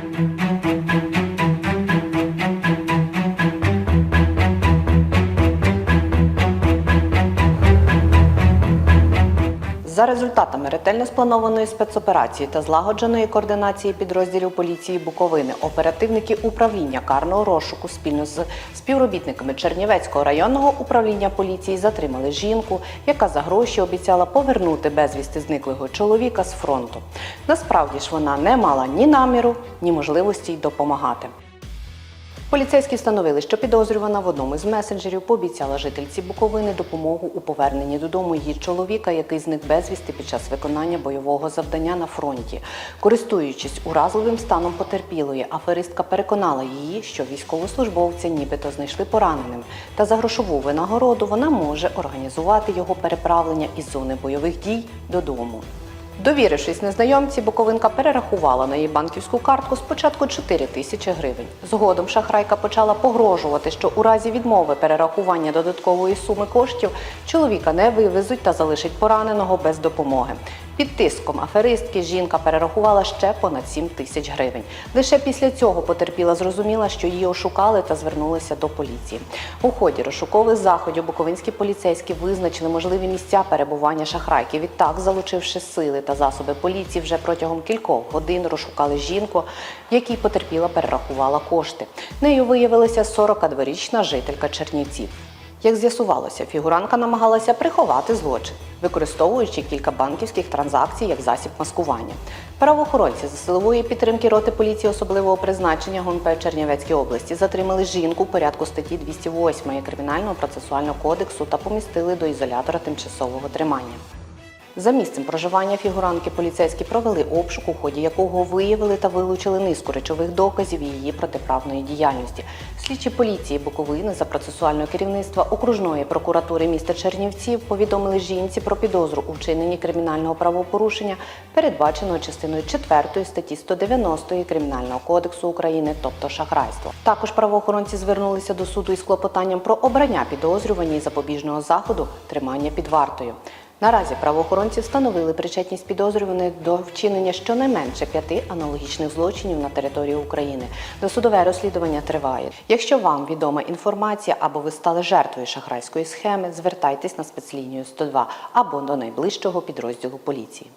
Thank you. За результатами ретельно спланованої спецоперації та злагодженої координації підрозділів поліції Буковини, оперативники управління карного розшуку спільно з співробітниками Чернівецького районного управління поліції затримали жінку, яка за гроші обіцяла повернути безвісти зниклого чоловіка з фронту. Насправді ж вона не мала ні наміру, ні можливості й допомагати. Поліцейські встановили, що підозрювана в одному з месенджерів пообіцяла жительці Буковини допомогу у поверненні додому її чоловіка, який зник безвісти під час виконання бойового завдання на фронті. Користуючись уразливим станом потерпілої, аферистка переконала її, що військовослужбовця нібито знайшли пораненим, та за грошову винагороду вона може організувати його переправлення із зони бойових дій додому. Довірившись незнайомці, Буковинка перерахувала на її банківську картку спочатку 4 тисячі гривень. Згодом шахрайка почала погрожувати, що у разі відмови перерахування додаткової суми коштів чоловіка не вивезуть та залишить пораненого без допомоги. Під тиском аферистки жінка перерахувала ще понад 7 тисяч гривень. Лише після цього потерпіла зрозуміла, що її ошукали та звернулася до поліції. У ході розшукових заходів буковинські поліцейські визначили можливі місця перебування шахрайки. Відтак, залучивши сили та засоби поліції, вже протягом кількох годин розшукали жінку, якій потерпіла перерахувала кошти. Нею виявилася 42-річна жителька Чернівців. Як з'ясувалося, фігуранка намагалася приховати злочин, використовуючи кілька банківських транзакцій як засіб маскування. Правоохоронці за силової підтримки роти поліції особливого призначення ГУНП Чернівецькій області затримали жінку у порядку статті 208 Кримінального процесуального кодексу та помістили до ізолятора тимчасового тримання. За місцем проживання фігуранки поліцейські провели обшук, у ході якого виявили та вилучили низку речових доказів її протиправної діяльності. Слідчі поліції Буковини за процесуального керівництва окружної прокуратури міста Чернівців повідомили жінці про підозру у вчиненні кримінального правопорушення, передбаченого частиною 4 статті 190 Кримінального кодексу України, тобто шахрайство. Також правоохоронці звернулися до суду із клопотанням про обрання підозрювані запобіжного заходу тримання під вартою. Наразі правоохоронці встановили причетність підозрюваних до вчинення щонайменше п'яти аналогічних злочинів на території України. Досудове розслідування триває. Якщо вам відома інформація або ви стали жертвою шахрайської схеми, звертайтесь на спецлінію 102 або до найближчого підрозділу поліції.